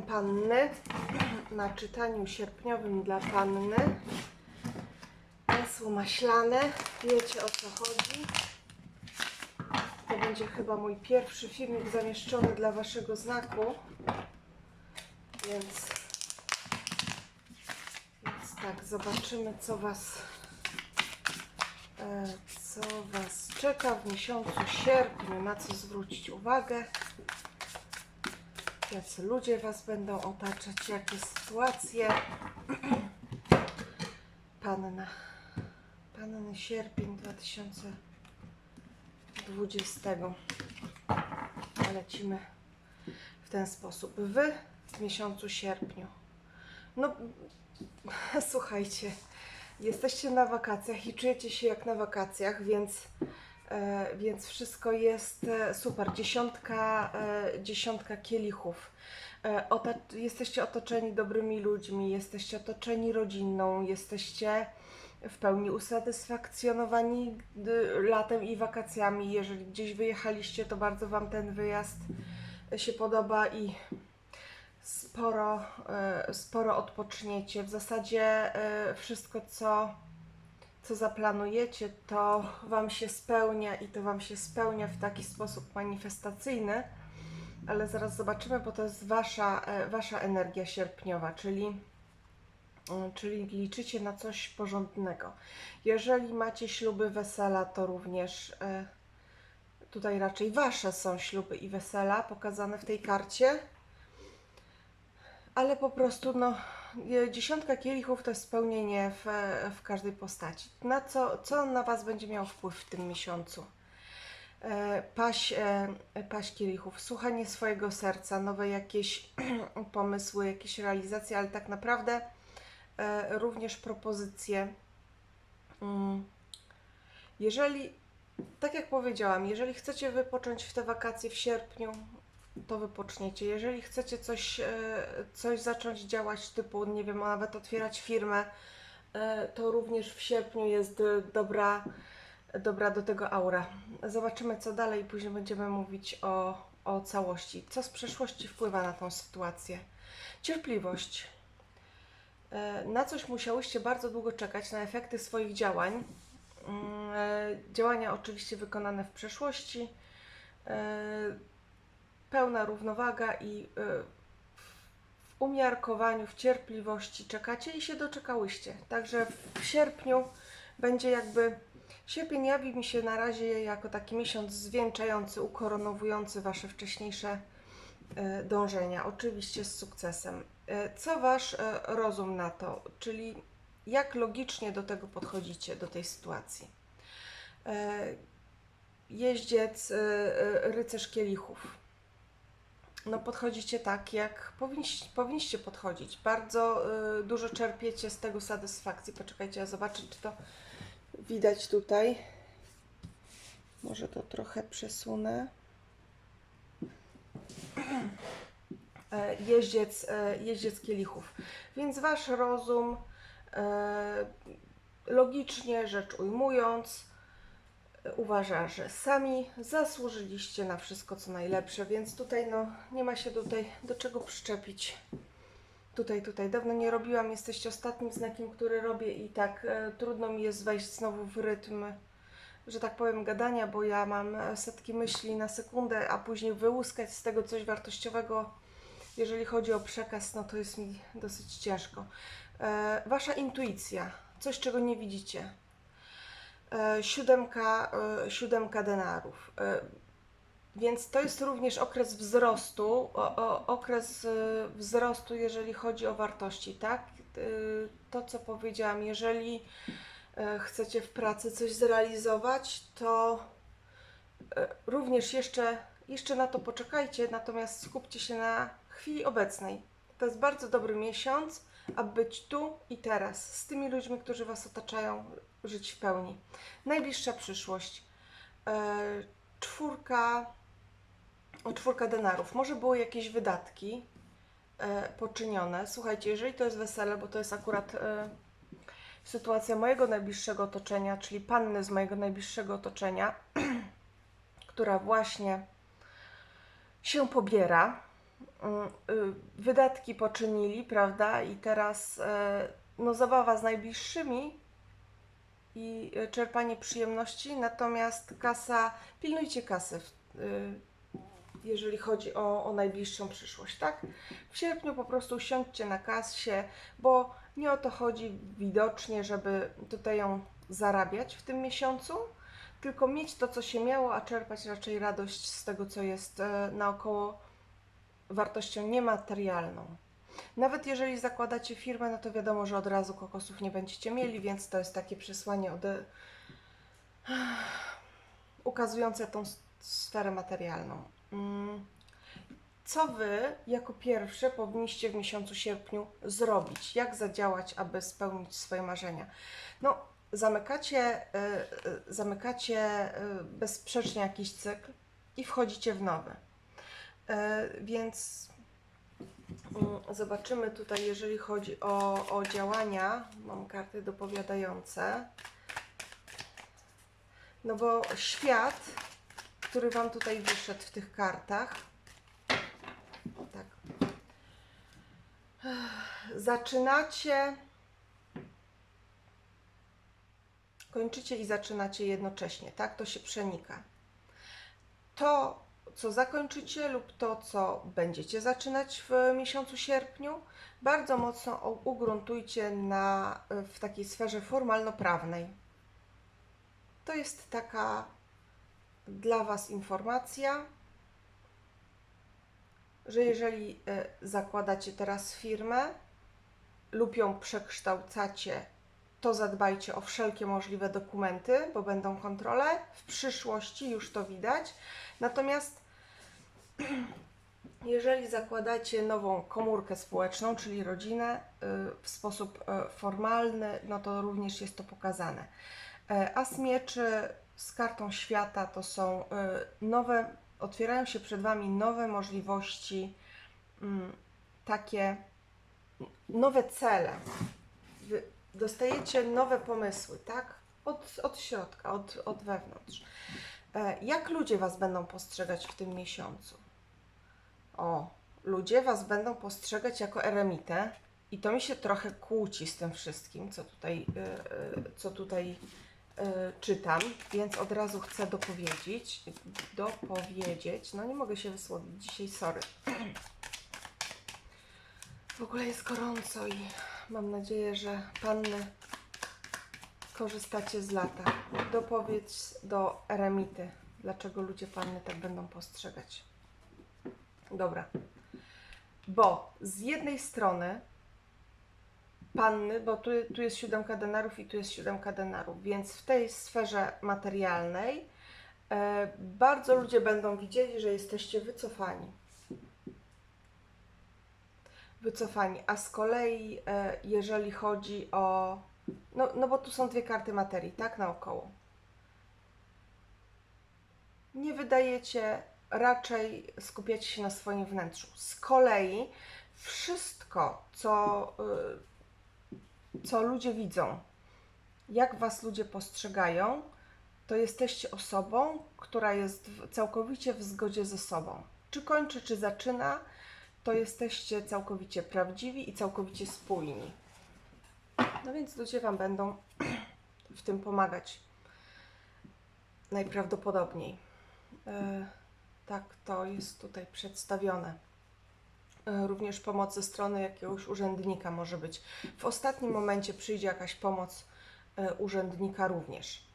Panny na czytaniu sierpniowym dla panny. Masło maślane, wiecie o co chodzi. To będzie chyba mój pierwszy filmik zamieszczony dla waszego znaku. Więc, więc tak, zobaczymy co was, e, co was czeka w miesiącu sierpniu, na co zwrócić uwagę jacy ludzie Was będą otaczać, jakie sytuacje. Panna. Panny sierpień 2020. Lecimy w ten sposób. Wy w miesiącu sierpniu. No, słuchajcie, jesteście na wakacjach i czujecie się jak na wakacjach, więc więc wszystko jest e, super. Dziesiątka, e, dziesiątka kielichów. E, ota- jesteście otoczeni dobrymi ludźmi, jesteście otoczeni rodziną, jesteście w pełni usatysfakcjonowani d- latem i wakacjami. Jeżeli gdzieś wyjechaliście, to bardzo Wam ten wyjazd się podoba i sporo, e, sporo odpoczniecie. W zasadzie e, wszystko, co co zaplanujecie, to Wam się spełnia i to Wam się spełnia w taki sposób manifestacyjny, ale zaraz zobaczymy, bo to jest Wasza, e, wasza energia sierpniowa, czyli, mm, czyli liczycie na coś porządnego. Jeżeli macie śluby, wesela, to również e, tutaj raczej Wasze są śluby i wesela pokazane w tej karcie ale po prostu no, dziesiątka kielichów to jest spełnienie w, w każdej postaci. Na co, co na Was będzie miał wpływ w tym miesiącu? E, Paść, e, paść kielichów, słuchanie swojego serca, nowe jakieś pomysły, jakieś realizacje, ale tak naprawdę e, również propozycje. Mm. Jeżeli, tak jak powiedziałam, jeżeli chcecie wypocząć w te wakacje w sierpniu, to wypoczniecie. Jeżeli chcecie coś, e, coś zacząć działać, typu, nie wiem, nawet otwierać firmę, e, to również w sierpniu jest dobra, dobra do tego aura. Zobaczymy, co dalej, i później będziemy mówić o, o całości. Co z przeszłości wpływa na tą sytuację? Cierpliwość. E, Na coś musiałyście bardzo długo czekać, na efekty swoich działań. Mm, Działania oczywiście wykonane w przeszłości. Pełna równowaga i y, w umiarkowaniu, w cierpliwości czekacie i się doczekałyście. Także w sierpniu będzie jakby. Sierpień jawi mi się na razie jako taki miesiąc zwieńczający, ukoronowujący Wasze wcześniejsze y, dążenia, oczywiście z sukcesem. Y, Co Wasz rozum na to, czyli jak logicznie do tego podchodzicie, do tej sytuacji? Jeździec, rycerz kielichów no podchodzicie tak, jak powinniście, powinniście podchodzić. Bardzo y, dużo czerpiecie z tego satysfakcji. Poczekajcie, ja zobaczę, czy to widać tutaj. Może to trochę przesunę. E, Jeździec, e, jeździec kielichów. Więc wasz rozum, e, logicznie rzecz ujmując, uważa, że sami zasłużyliście na wszystko, co najlepsze, więc tutaj no, nie ma się tutaj do czego przyczepić. Tutaj, tutaj. Dawno nie robiłam, jesteście ostatnim znakiem, który robię i tak e, trudno mi jest wejść znowu w rytm, że tak powiem, gadania, bo ja mam e, setki myśli na sekundę, a później wyłuskać z tego coś wartościowego, jeżeli chodzi o przekaz, no to jest mi dosyć ciężko. E, wasza intuicja, coś czego nie widzicie. E, siódemka, e, siódemka denarów. E, Więc to jest również okres wzrostu, okres wzrostu, jeżeli chodzi o wartości, tak? To, co powiedziałam, jeżeli chcecie w pracy coś zrealizować, to również jeszcze, jeszcze na to poczekajcie, natomiast skupcie się na chwili obecnej. To jest bardzo dobry miesiąc, aby być tu i teraz, z tymi ludźmi, którzy Was otaczają, żyć w pełni. Najbliższa przyszłość. E, czwórka, o, czwórka denarów. Może były jakieś wydatki e, poczynione. Słuchajcie, jeżeli to jest wesele, bo to jest akurat e, sytuacja mojego najbliższego otoczenia, czyli panny z mojego najbliższego otoczenia, która właśnie się pobiera, wydatki poczynili, prawda? I teraz e, no, zabawa z najbliższymi i czerpanie przyjemności, natomiast kasa, pilnujcie kasy, y, jeżeli chodzi o, o najbliższą przyszłość, tak? W sierpniu po prostu siądźcie na kasie, bo nie o to chodzi widocznie, żeby tutaj ją zarabiać w tym miesiącu, tylko mieć to, co się miało, a czerpać raczej radość z tego, co jest naokoło wartością niematerialną. Nawet jeżeli zakładacie firmę, no to wiadomo, że od razu kokosów nie będziecie mieli, więc to jest takie przesłanie ode... ukazujące tą sferę materialną. Mm. Co Wy jako pierwsze powinniście w miesiącu sierpniu zrobić? Jak zadziałać, aby spełnić swoje marzenia? No, zamykacie, y, y, zamykacie y, bezsprzecznie jakiś cykl i wchodzicie w nowy. Y, Więc mm, zobaczymy tutaj, jeżeli chodzi o, o działania. Mam karty dopowiadające. No bo świat, który Wam tutaj wyszedł w tych kartach, tak. Zaczynacie, kończycie i zaczynacie jednocześnie, tak? To się przenika. To, co zakończycie lub to, co będziecie zaczynać w miesiącu sierpniu, bardzo mocno ugruntujcie na, w takiej sferze formalno-prawnej. To jest taka dla Was informacja, że jeżeli e, zakładacie teraz firmę lub ją przekształcacie, to zadbajcie o wszelkie możliwe dokumenty, bo będą kontrole. W przyszłości już to widać. Natomiast jeżeli zakładacie nową komórkę społeczną, czyli rodzinę, y, w sposób e, formalny, no to również jest to pokazane. E, As mieczy z kartą świata to są e, nowe, otwierają się przed Wami nowe możliwości, mm, takie nowe cele. Dostajecie nowe pomysły, tak? Od, od środka, od, od wewnątrz. E, Jak ludzie Was będą postrzegać w tym miesiącu? O, ludzie Was będą postrzegać jako eremitę i to mi się trochę kłóci z tym wszystkim, co tutaj, e, e, co tutaj e, czytam, więc od razu chcę dopowiedzieć, dopowiedzieć, no nie mogę się wysłowić dzisiaj, sorry. W ogóle jest gorąco i mam nadzieję, że panny korzystacie z lata. Dopowiedz do eremity, dlaczego ludzie panny tak będą postrzegać. Dobra. Bo z jednej strony panny, bo tu, tu jest siódemka denarów i tu jest siódemka denarów, więc w tej sferze materialnej e, bardzo ludzie będą widzieli, że jesteście wycofani. Wycofani. A z kolei, e, jeżeli chodzi o. No, no bo tu są dwie karty materii, tak? Naokoło. Nie wydajecie, raczej skupiacie się na swoim wnętrzu. Z kolei wszystko, co, y, co ludzie widzą, jak was ludzie postrzegają, to jesteście osobą, która jest całkowicie w zgodzie ze sobą. Czy kończy, czy zaczyna, to jesteście całkowicie prawdziwi i całkowicie spójni. No więc ludzie Wam będą w tym pomagać. Najprawdopodobniej. Tak to jest tutaj przedstawione. E, Również pomoc ze strony jakiegoś urzędnika może być. W ostatnim momencie przyjdzie jakaś pomoc e, urzędnika również.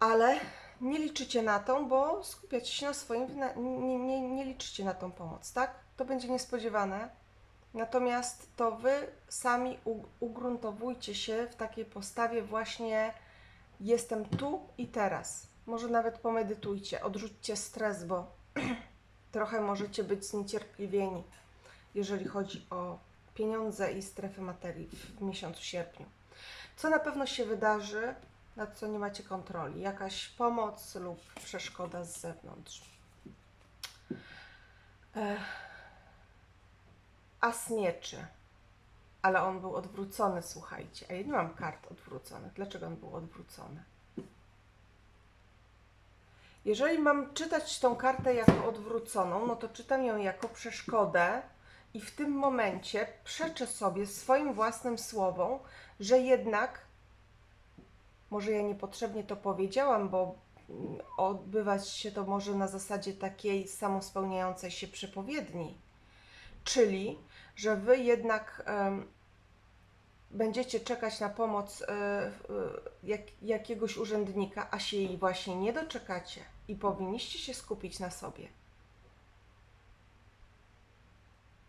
Ale nie liczycie na tą, bo skupiacie się na swoim, nie, nie, nie liczycie na tą pomoc, tak? To będzie niespodziewane. Natomiast to wy sami ugruntowujcie się w takiej postawie właśnie jestem tu i teraz. Może nawet pomedytujcie, odrzućcie stres, bo trochę możecie być zniecierpliwieni, jeżeli chodzi o pieniądze i strefy materii w miesiącu sierpniu. Co na pewno się wydarzy, nad co nie macie kontroli? Jakaś pomoc lub przeszkoda z zewnątrz. As mieczy. Ale on był odwrócony, słuchajcie. A ja nie mam kart odwróconych. Dlaczego on był odwrócony? Jeżeli mam czytać tą kartę jako odwróconą, no to czytam ją jako przeszkodę i w tym momencie przeczę sobie swoim własnym słowom, że jednak, może ja niepotrzebnie to powiedziałam, bo mm, odbywać się to może na zasadzie takiej samospełniającej się przepowiedni, czyli, że wy jednak em, będziecie czekać na pomoc e, e, jak, jakiegoś urzędnika, a się jej właśnie nie doczekacie i powinniście się skupić na sobie.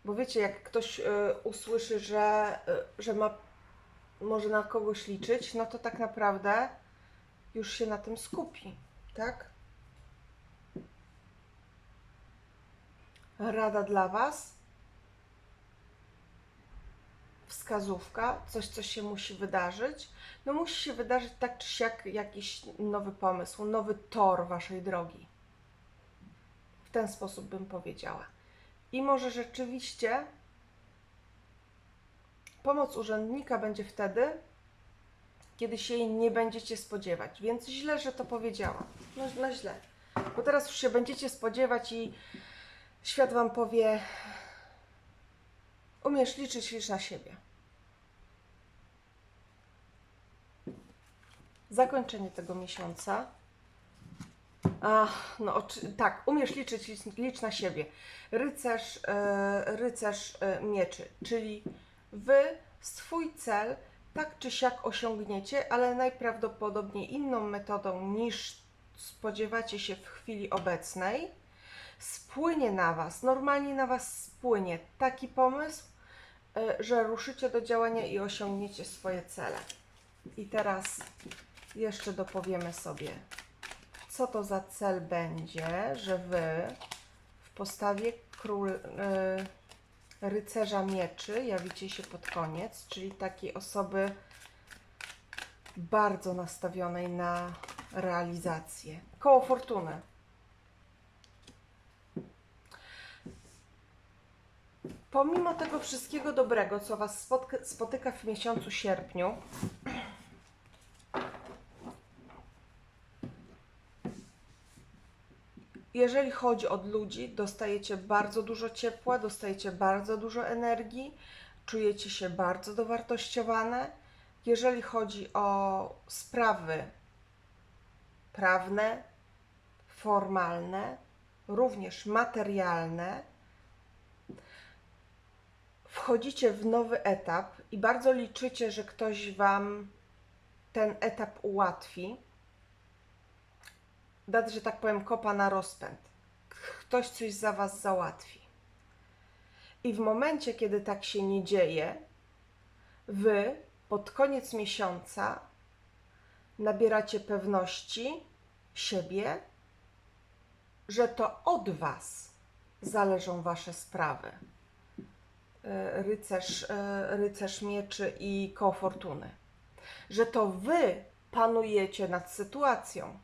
Bo wiecie, jak ktoś e, usłyszy, że, e, że ma, może na kogoś liczyć, no to tak naprawdę już się na tym skupi, tak? Rada dla Was. Wskazówka, coś, co się musi wydarzyć. No musi się wydarzyć tak czy siak jakiś nowy pomysł, nowy tor Waszej drogi. W ten sposób bym powiedziała. I może rzeczywiście pomoc urzędnika będzie wtedy, kiedy się jej nie będziecie spodziewać. Więc źle, że to powiedziałam. No, no źle. Bo teraz już się będziecie spodziewać i świat wam powie: Umiesz liczyć, licz na siebie. Zakończenie tego miesiąca. Ach, no tak, umiesz liczyć, licz, licz na siebie. Rycerz, e, rycerz e, mieczy, czyli wy swój cel tak czy siak osiągniecie, ale najprawdopodobniej inną metodą niż spodziewacie się w chwili obecnej. Spłynie na was, normalnie na was spłynie taki pomysł, e, że ruszycie do działania i osiągniecie swoje cele. I teraz jeszcze dopowiemy sobie, co to za cel będzie, że wy w postawie król, y, rycerza mieczy jawicie się pod koniec, czyli takiej osoby bardzo nastawionej na realizację. Koło fortuny. Pomimo tego wszystkiego dobrego, co Was spotyka w miesiącu sierpniu, jeżeli chodzi o ludzi, dostajecie bardzo dużo ciepła, dostajecie bardzo dużo energii, czujecie się bardzo dowartościowane. Jeżeli chodzi o sprawy prawne, formalne, również materialne, wchodzicie w nowy etap i bardzo liczycie, że ktoś Wam ten etap ułatwi dać, że tak powiem, kopa na rozpęd. Ktoś coś za Was załatwi. I w momencie, kiedy tak się nie dzieje, Wy pod koniec miesiąca nabieracie pewności siebie, że to od Was zależą Wasze sprawy. E, Rycerz, e, rycerz mieczy i koło fortuny. Że to Wy panujecie nad sytuacją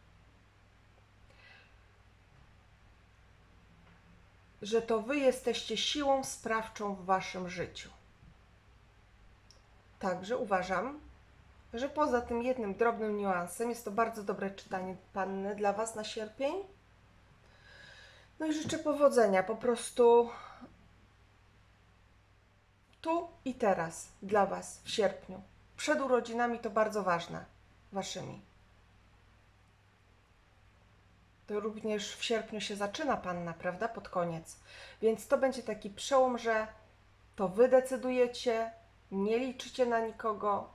że to Wy jesteście siłą sprawczą w Waszym życiu. Także uważam, że poza tym jednym drobnym niuansem jest to bardzo dobre czytanie Panny dla Was na sierpień. No i życzę powodzenia, po prostu tu i teraz dla Was w sierpniu. Przed urodzinami to bardzo ważne, Waszymi. Również w sierpniu się zaczyna panna, prawda? Pod koniec. Więc to będzie taki przełom, że to wy decydujecie, nie liczycie na nikogo.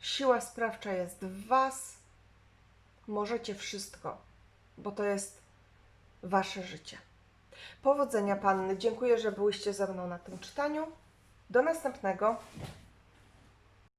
Siła sprawcza jest w was. Możecie wszystko, bo to jest wasze życie. Powodzenia panny. Dziękuję, że byłyście ze mną na tym czytaniu. Do następnego.